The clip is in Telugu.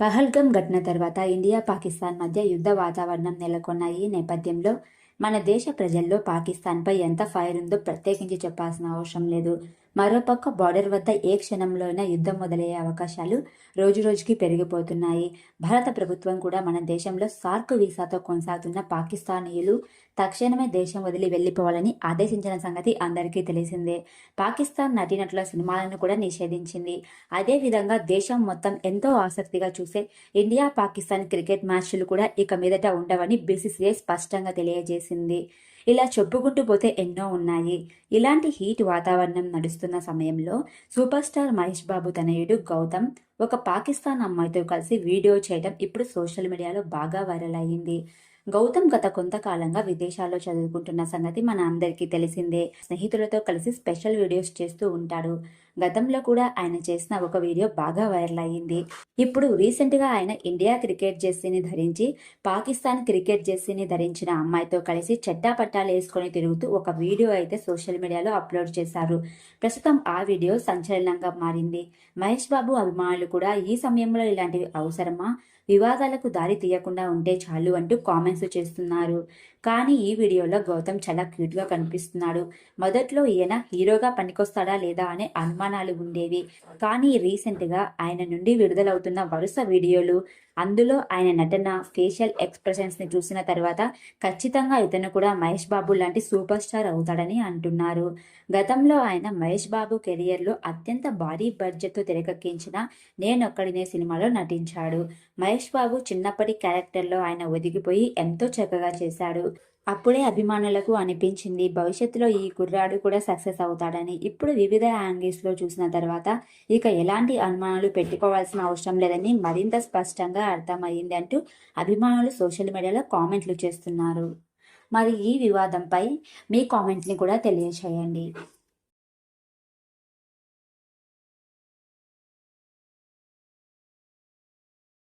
పహల్గం ఘటన తర్వాత ఇండియా పాకిస్తాన్ మధ్య యుద్ధ వాతావరణం నెలకొన్న ఈ నేపథ్యంలో మన దేశ ప్రజల్లో పాకిస్తాన్పై ఎంత ఫైర్ ఉందో ప్రత్యేకించి చెప్పాల్సిన అవసరం లేదు. మరోపక్క బార్డర్ వద్ద ఏ క్షణంలోనైనా యుద్ధం మొదలయ్యే అవకాశాలు రోజురోజుకి పెరిగిపోతున్నాయి. భారత ప్రభుత్వం కూడా మన దేశంలో సార్క్ వీసాతో కొనసాగుతున్న పాకిస్తానీయులు తక్షణమే దేశం వదిలి వెళ్ళిపోవాలని ఆదేశించిన సంగతి అందరికీ తెలిసిందే. పాకిస్తాన్ నటీనటుల సినిమాలను కూడా నిషేధించింది. అదేవిధంగా దేశం మొత్తం ఎంతో ఆసక్తిగా చూసే ఇండియా పాకిస్తాన్ క్రికెట్ మ్యాచ్లు కూడా ఇక మీదట ఉండవని బీసీసీఐ స్పష్టంగా తెలియజేసింది. ఇలా చెప్పుకుంటూ పోతే ఎన్నో ఉన్నాయి. ఇలాంటి హీట్ వాతావరణం నడుస్తుంది. చేస్తున్న సమయంలో సూపర్ స్టార్ మహేష్ బాబు తనయుడు గౌతమ్ ఒక పాకిస్తాన్ అమ్మాయితో కలిసి వీడియో చేయడం ఇప్పుడు సోషల్ మీడియాలో బాగా వైరల్ అయ్యింది. గౌతమ్ గత కొంతకాలంగా విదేశాల్లో చదువుకుంటున్న సంగతి మన అందరికీ తెలిసిందే. స్నేహితులతో కలిసి స్పెషల్ వీడియోస్ చేస్తూ ఉంటాడు. గతంలో కూడా ఆయన చేసిన ఒక వీడియో బాగా వైరల్ అయ్యింది. ఇప్పుడు రీసెంట్గా ఆయన ఇండియా క్రికెట్ జెర్సీని ధరించి పాకిస్తాన్ క్రికెట్ జెర్సీని ధరించిన అమ్మాయితో కలిసి చెట్టా పట్టాలు వేసుకొని తిరుగుతూ ఒక వీడియో అయితే సోషల్ మీడియాలో అప్లోడ్ చేశారు. ప్రస్తుతం ఆ వీడియో సంచలనంగా మారింది. మహేష్ బాబు అభిమానులు కూడా ఈ సమయంలో ఇలాంటివి అవసరమా? వివాదాలకు దారి తీయకుండా ఉంటే చాలు అంటూ కామెంట్స్ చేస్తున్నారు. కానీ ఈ వీడియోలో గౌతమ్ చాలా క్యూట్గా కనిపిస్తున్నాడు. మొదట్లో ఈయన హీరోగా పనికొస్తాడా లేదా అనే అనుమానాలు ఉండేవి. కానీ రీసెంట్గా ఆయన నుండి విడుదలవుతున్న వరుస వీడియోలు అందులో ఆయన నటన ఫేషియల్ ఎక్స్ప్రెషన్స్ని చూసిన తర్వాత ఖచ్చితంగా ఇతను కూడా మహేష్ బాబు లాంటి సూపర్ స్టార్ అవుతాడని అంటున్నారు. గతంలో ఆయన మహేష్ బాబు కెరియర్లో అత్యంత భారీ బడ్జెట్తో తెరకెక్కించిన నేనొక్కడినే సినిమాలో నటించాడు. మహేష్ బాబు చిన్నప్పటి క్యారెక్టర్లో ఆయన ఒదిగిపోయి ఎంతో చక్కగా చేశాడు. అప్పుడే అభిమానులకు అనిపించింది. భవిష్యత్తులో ఈ కుర్రాడు కూడా సక్సెస్ అవుతాడని. ఇప్పుడు వివిధ యాంగిల్స్లో చూసిన తర్వాత ఇక ఎలాంటి అనుమానాలు పెట్టుకోవాల్సిన అవసరం లేదని మరింత స్పష్టంగా అర్థమయ్యింది అంటూ అభిమానులు సోషల్ మీడియాలో కామెంట్లు చేస్తున్నారు. మరి ఈ వివాదంపై మీ కామెంట్ని కూడా తెలియచేయండి